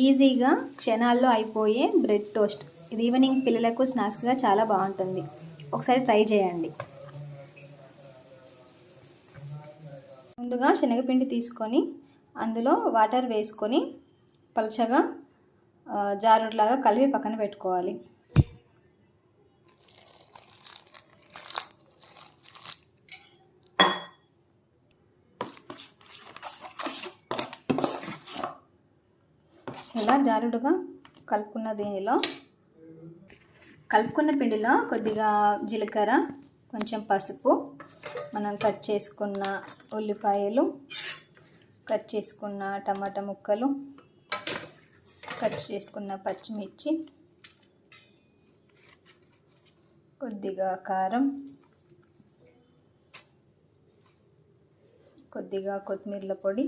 ఈజీగా క్షణాల్లో అయిపోయే బ్రెడ్ టోస్ట్. ఇది ఈవినింగ్ పిల్లలకు స్నాక్స్గా చాలా బాగుంటుంది. ఒకసారి ట్రై చేయండి. ముందుగా శనగపిండి తీసుకొని అందులో వాటర్ వేసుకొని పలచగా జారుడులాగా కలిపి పక్కన పెట్టుకోవాలి. ఇలా జారుడుగా కలుపుకున్న దీనిలో? కలుపుకున్న పిండిలో కొద్దిగా జీలకర్ర కొంచెం పసుపు మనం కట్ చేసుకున్న ఉల్లిపాయలు కట్ చేసుకున్న టమాటా ముక్కలు కట్ చేసుకున్న పచ్చిమిర్చి కొద్దిగా కారం కొద్దిగా కొత్తిమీర పొడి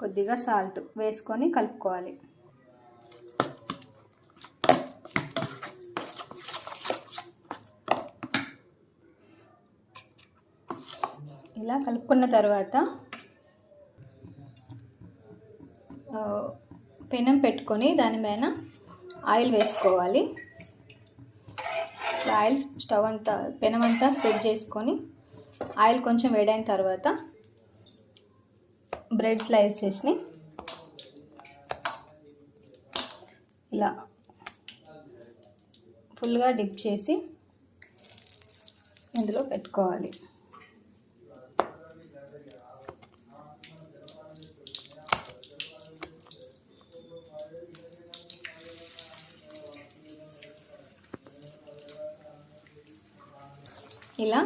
కొద్దిగా సాల్ట్ వేసుకొని కలుపుకోవాలి. ఇలా కలుపుకున్న తర్వాత పెనం పెట్టుకొని దాని మీద ఆయిల్ వేసుకోవాలి. ఆయిల్ స్టవ్ అంతా పెనం అంతా స్ప్రెడ్ చేసుకొని ఆయిల్ కొంచెం వేడైన తర్వాత బ్రెడ్ స్లైస్ చేసి ఇలా ఫుల్గా డిప్ చేసి ఇందులో పెట్టుకోవాలి. ఇలా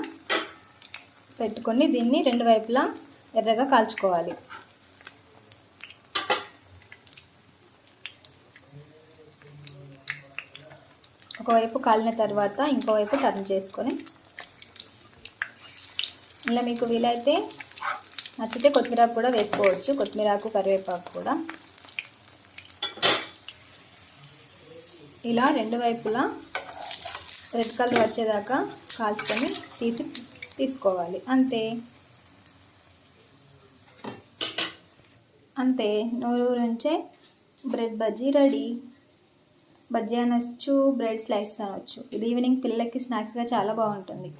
పెట్టుకొని దీన్ని రెండు వైపులా ఎర్రగా కాల్చుకోవాలి. ఒకవైపు కాలిన తర్వాత ఇంకోవైపు టర్న్ చేసుకొని ఇలా మీకు వీలైతే నచ్చితే కొత్తిమీరాకు కూడా వేసుకోవచ్చు. కొత్తిమీరాకు కరివేపాకు కూడా. ఇలా రెండు వైపులా రెడ్ కలర్ వచ్చేదాకా కాల్చుకొని తీసి తీసుకోవాలి. అంతే. అంతే. నూరూరుంచే బ్రెడ్ బజ్జీ రెడీ. బజ్జీ అనొచ్చు బ్రెడ్ స్లైస్ అనొచ్చు. ఇది ఈవినింగ్ పిల్లలకి స్నాక్స్గా చాలా బాగుంటుంది.